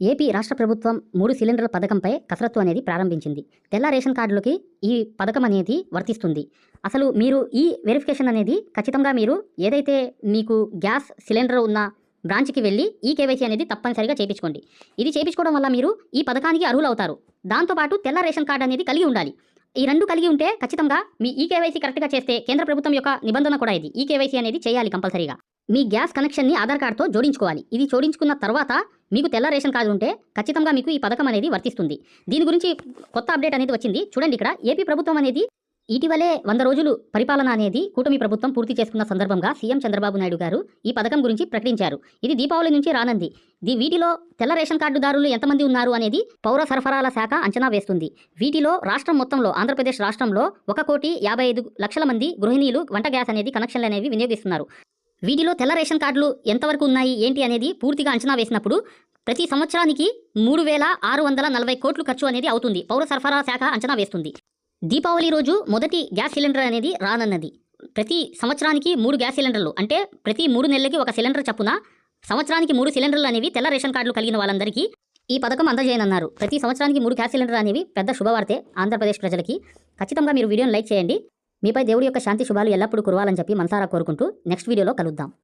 AP రాష్ట్ర ప్రభుత్వం మూడు సిలిండర్ల పథకంపై కసరత్తు అనేది ప్రారంభించింది. తెల్ల రేషన్ కార్డులకి ఈ పథకం అనేది వర్తిస్తుంది. అసలు మీరు ఈ వెరిఫికేషన్ అనేది ఖచ్చితంగా మీరు ఏదైతే మీకు గ్యాస్ సిలిండర్ ఉన్న బ్రాంచ్కి వెళ్ళి ఈ కేవైసీ అనేది తప్పనిసరిగా చేయించుకోండి. ఇది చేయించుకోవడం వల్ల మీరు ఈ పథకానికి అర్హులు అవుతారు దాంతోపాటు తెల్ల రేషన్ కార్డు అనేది కలిగి ఉండాలి. ఈ రెండు కలిగి ఉంటే ఖచ్చితంగా మీ ఈ కేవైసీ కరెక్ట్గా చేస్తే కేంద్ర ప్రభుత్వం యొక్క నిబంధన కూడా ఇది. ఈ కేవైసీ అనేది చేయాలి కంపల్సరీగా. మీ గ్యాస్ కనెక్షన్ని ఆధార్ కార్డుతో జోడించుకోవాలి. ఇది జోడించుకున్న తర్వాత మీకు తెల్ల రేషన్ కార్డు ఉంటే ఖచ్చితంగా మీకు ఈ పథకం అనేది వర్తిస్తుంది. దీని గురించి కొత్త అప్డేట్ అనేది వచ్చింది. చూడండి ఇక్కడ ఏపీ ప్రభుత్వం అనేది ఇటీవలే వంద రోజులు పరిపాలన అనేది కూటమి ప్రభుత్వం పూర్తి చేసుకున్న సందర్భంగా సీఎం చంద్రబాబు నాయుడు గారు ఈ పథకం గురించి ప్రకటించారు. ఇది దీపావళి నుంచి రానుంది. దీ వీటిలో తెల్ల రేషన్ కార్డుదారులు ఎంతమంది ఉన్నారు అనేది పౌర సరఫరాల శాఖ అంచనా వేస్తుంది. వీటిలో రాష్ట్రం మొత్తంలో ఆంధ్రప్రదేశ్ రాష్ట్రంలో ఒక కోటి యాభై ఐదు లక్షల మంది గృహిణీలు వంట గ్యాస్ అనేది కనెక్షన్లు అనేవి వినియోగిస్తున్నారు. వీటిలో తెల్ల రేషన్ కార్డులు ఎంతవరకు ఉన్నాయి ఏంటి అనేది పూర్తిగా అంచనా వేసినప్పుడు ప్రతి సంవత్సరానికి మూడు వేల ఆరు వందల నలభై కోట్లు ఖర్చు అనేది అవుతుంది. పౌర సరఫరా శాఖ అంచనా వేస్తుంది. దీపావళి రోజు మొదటి గ్యాస్ సిలిండర్ అనేది రానున్నది. ప్రతి సంవత్సరానికి మూడు గ్యాస్ సిలిండర్లు అంటే ప్రతి మూడు నెలలకి ఒక సిలిండర్ చప్పున సంవత్సరానికి మూడు సిలిండర్లు అనేవి తెల్ల రేషన్ కార్డులు కలిగిన వాళ్ళందరికీ ఈ పథకం అందజేయనన్నారు. ప్రతి సంవత్సరానికి మూడు గ్యాస్ సిలిండర్ అనేవి పెద్ద శుభవార్తే ఆంధ్రప్రదేశ్ ప్రజలకి. ఖచ్చితంగా మీరు వీడియోని లైక్ చేయండి. మీపై దేవుడి యొక్క శాంతి శుభాలు ఎల్లప్పుడూ కురవాలని చెప్పి మనసారా కోరుకుంటూ నెక్స్ట్ వీడియోలో కలుద్దాం.